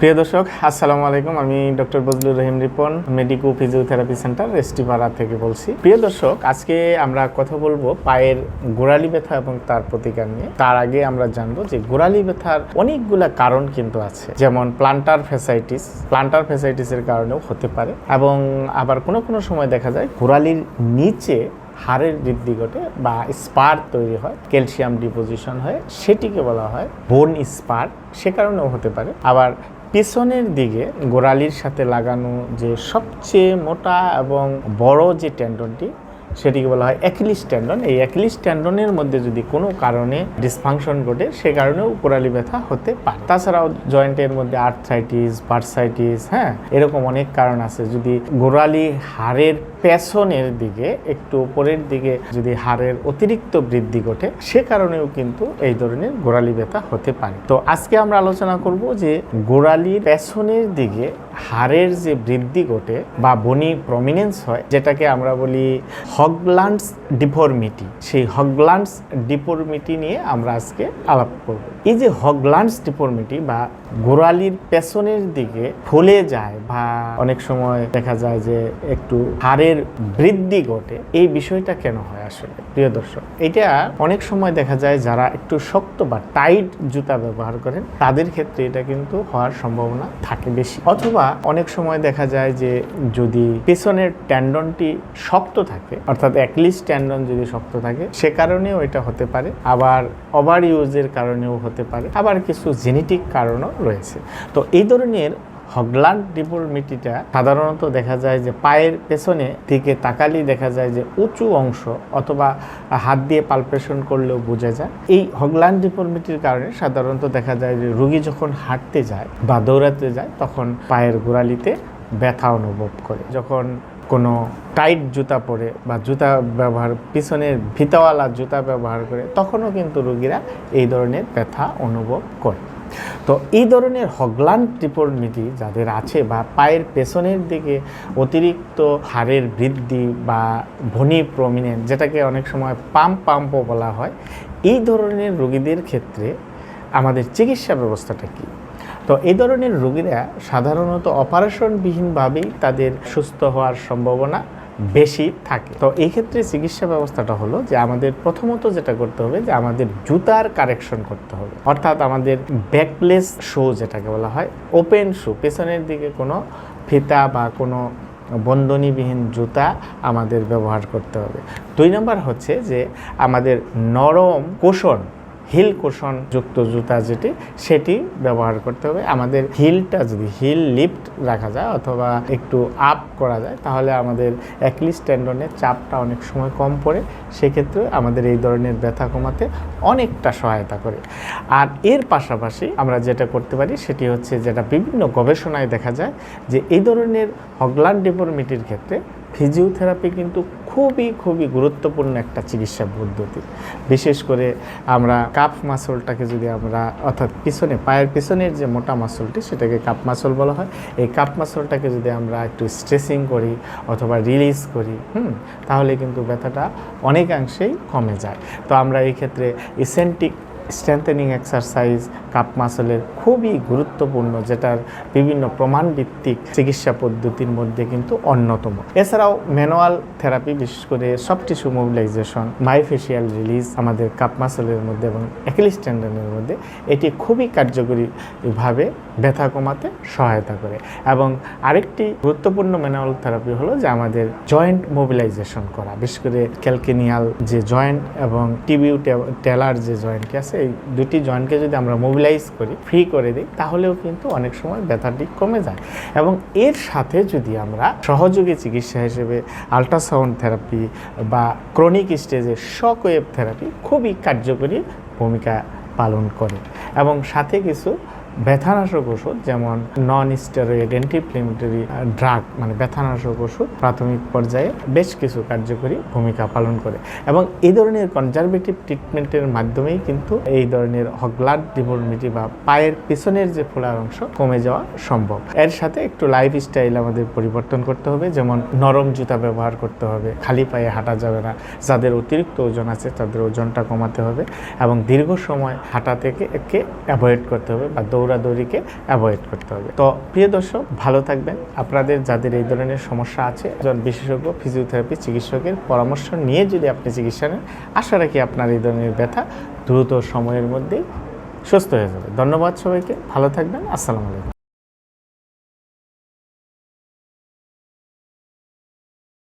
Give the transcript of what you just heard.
প্রিয় দর্শক, আসসালামু আলাইকুম। আমি doctor Bazlur Rahim Ripon medico physiotherapy centre Restipara থেকে বলছি। প্রিয় দর্শক, আজকে আমরা কথা বলব পায়ের গোড়ালি ব্যথা এবং তার প্রতিকার নিয়ে। তার আগে আমরা জানব যে গোড়ালি ব্যথার অনেকগুলা কারণ কিন্তু আছে। যেমন প্লান্টার ফেসাইটিস প্লান্টার ফেসাইটিসের কারণেও হতে পারে এবং আবার কোনো কোনো সময় দেখা যায় গোড়ালির নিচে হাড়ের বৃদ্ধি ঘটে বা স্পার তৈরি হয় ক্যালসিয়াম ডিপোজিশন হয়, সেটিকে বলা হয় বোন স্পার সে কারণেও হতে পারে। আবার পিছনের দিকে গোড়ালির সাথে লাগানো যে সবচেয়ে মোটা এবং বড় যে ট্যান্ডনটি সেটিকে বলা হয় অ্যাকিলিস ট্যান্ডন এই অ্যাকিলিস ট্যান্ডনের মধ্যে যদি কোনো কারণে ডিসফাংশন ঘটে, সে কারণেও গোড়ালি ব্যথা হতে পারে। তাছাড়াও জয়েন্টের মধ্যে আর্থ্রাইটিস পার্সাইটিস হ্যাঁ এরকম অনেক কারণ আছে। যদি গোড়ালি হাড়ের পেছনের দিকে, একটু উপরের দিকে যদি হাড়ের অতিরিক্ত বৃদ্ধি ঘটে, সে কারণেও কিন্তু এই ধরনের গোড়ালি ব্যথা হতে পারে। তো আজকে আমরা আলোচনা করব যে গোড়ালির পেছনের দিকে হাড়ের যে বৃদ্ধি ঘটে বা বনি প্রমিনেন্স হয়, যেটাকে আমরা বলি হগল্যান্ডস ডিফর্মিটি সেই হগল্যান্ডস ডিফর্মিটি নিয়ে আমরা আজকে আলাপ করব। এই যে হগল্যান্ডস ডিফর্মিটি বা গোড়ালির পেছনের দিকে ফুলে যায় বা অনেক সময় দেখা যায় যে একটু হাড়ের বৃদ্ধি ঘটে, এই বিষয়টা কেন হয় আসলে? প্রিয় দর্শক, এটা অনেক সময় দেখা যায় যারা একটু শক্ত বা টাইট জুতা ব্যবহার করেন, তাদের ক্ষেত্রে এটা কিন্তু হওয়ার সম্ভাবনা থাকে বেশি। অথবা অনেক সময় দেখা যায় যে যদি পেছনের ট্যান্ডনটি শক্ত থাকে, অর্থাৎ অ্যাকলিস ট্যান্ডন যদি শক্ত থাকে, সে কারণেও এটা হতে পারে। আবার ওভার ইউজের কারণেও হতে পারে। আবার কিছু জেনেটিক কারণও রয়েছে। তো এই ধরনের হগলান্ড মিটিটা সাধারণত দেখা যায় যে পায়ের পেছনে দিকে তাকালেই দেখা যায় যে উঁচু অংশ অথবা হাত দিয়ে পালপেশন করলেও বোঝা যায়। এই হগলান্ড মিটির কারণে সাধারণত দেখা যায় যে রুগী যখন হাঁটতে যায় বা দৌড়াতে যায়, তখন পায়ের গোড়ালিতে ব্যথা অনুভব করে। যখন কোনো টাইট জুতা পরে বা জুতা ব্যবহার, পিছনের ভিতাওয়ালা জুতা ব্যবহার করে, তখনও কিন্তু রুগীরা এই ধরনের ব্যথা অনুভব করে। তো এই ধরনের হগলান ত্রিপর্মিটি যাদের আছে বা পায়ের পেছনের দিকে অতিরিক্ত হাড়ের বৃদ্ধি বা ভনি প্রমিনেন্ট যেটাকে অনেক সময় পাম্প পাম্পও বলা হয়, এই ধরনের রোগীদের ক্ষেত্রে আমাদের চিকিৎসা ব্যবস্থাটা কী? তো এই ধরনের রোগীরা সাধারণত অপারেশনবিহীনভাবেই তাদের সুস্থ হওয়ার সম্ভাবনা বেশি থাকে। তো এই ক্ষেত্রে চিকিৎসা ব্যবস্থাটা হলো যে আমাদের প্রথমত যেটা করতে হবে যে আমাদের জুতার কারেকশন করতে হবে। অর্থাৎ আমাদের ব্যাকলেস শো যেটাকে বলা হয়, ওপেন শু, পেছনের দিকে কোনো ফিতা বা কোনো বন্ধনীবিহীন জুতা আমাদের ব্যবহার করতে হবে। দুই নম্বর হচ্ছে যে আমাদের নরম কোষণ হিল কোষণ যুক্ত জুতা যেটি, সেটি ব্যবহার করতে হবে। আমাদের হিলটা যদি হিল লিফট রাখা যায় অথবা একটু আপ করা যায়, তাহলে আমাদের অ্যাকলিস টেন্ডনের চাপটা অনেক সময় কম পড়ে। সেক্ষেত্রে আমাদের এই ধরনের ব্যথা কমাতে অনেকটা সহায়তা করে। আর এর পাশাপাশি আমরা যেটা করতে পারি, সেটি হচ্ছে যেটা বিভিন্ন গবেষণায় দেখা যায়, যে এই ধরনের হগলান ডিফর্মিটির ক্ষেত্রে ফিজিওথেরাপি কিন্তু খুবই খুবই গুরুত্বপূর্ণ একটা চিকিৎসা পদ্ধতি। বিশেষ করে আমরা কাপ মাসলটাকে যদি আমরা, অর্থাৎ পিছনে, পায়ের পিছনের যে মোটা মাসলটি, সেটাকে কাপ মাসল বলা হয়। এই কাপ মাসলটাকে যদি আমরা একটু স্ট্রেসিং করি অথবা রিলিজ করি, হুম, তাহলে কিন্তু ব্যথাটা অনেকাংশেই কমে যায়। তো আমরা এই ক্ষেত্রে ইসেন্টিক স্ট্রেংথেনিং এক্সারসাইজ কাপ মাসলের খুবই গুরুত্বপূর্ণ, যেটার বিভিন্ন প্রমাণভিত্তিক চিকিৎসা পদ্ধতির মধ্যে কিন্তু অন্যতম। এছাড়াও ম্যানুয়াল থেরাপি বিশেষ করে soft tissue mobilisation myofascial release আমাদের কাপ মাসলের মধ্যে এবং অ্যাকিলিস মধ্যে, এটি খুবই কার্যকরীভাবে ব্যথা কমাতে সহায়তা করে। এবং আরেকটি গুরুত্বপূর্ণ ম্যানুয়াল থেরাপি হলো যে আমাদের জয়েন্ট মোবিলাইজেশন করা। বিশেষ করে ক্যালকেনিয়াল যে জয়েন্ট এবং টিবিউ টেলার যে জয়েন্টটি আছে এই দুটি জয়েন্টকে যদি আমরা মোবিলাইজ করি ফ্রি করে দিই, তাহলেও কিন্তু অনেক সময় ব্যথাটি কমে যায়। এবং এর সাথে যদি আমরা সহযোগী চিকিৎসা হিসেবে আল্ট্রাসাউন্ড থেরাপি বা ক্রনিক স্টেজে শক ওয়েভ থেরাপি খুবই কার্যকরী ভূমিকা পালন করে। এবং সাথে কিছু ব্যথানাশক ওষুধ, যেমন নন স্টেরয়েড অ্যান্টিপ্লিমেটারি ড্রাগ মানে ব্যথানাশক ওষুধ প্রাথমিক পর্যায়ে বেশ কিছু কার্যকরী ভূমিকা পালন করে। এবং এই ধরনের কনজারভেটিভ ট্রিটমেন্টের মাধ্যমেই কিন্তু এই ধরনের হগলাড ডিফর্মিটি বা পায়ের পিছনের যে ফোলার অংশ কমে যাওয়া সম্ভব। এর সাথে একটু লাইফ স্টাইল আমাদের পরিবর্তন করতে হবে, যেমন নরম জুতা ব্যবহার করতে হবে, খালি পায়ে হাঁটা যাবে না। যাদের অতিরিক্ত ওজন আছে, তাদের ওজনটা কমাতে হবে এবং দীর্ঘ সময় হাঁটা থেকে একে অ্যাভয়েড করতে হবে বা দৌড় দৌড়াদৌড়িকে অ্যাভয়েড করতে হবে। তো প্রিয় দর্শক, ভালো থাকবেন। আপনাদের যাদের এই ধরনের সমস্যা আছে, একজন বিশেষজ্ঞ ফিজিওথেরাপি চিকিৎসকের পরামর্শ নিয়ে যদি আপনি চিকিৎসা নেন, আশা রাখি আপনার এই ধরনের ব্যথা দ্রুত সময়ের মধ্যেই সুস্থ হয়ে যাবে। ধন্যবাদ সবাইকে। ভালো থাকবেন। আসসালামু আলাইকুম।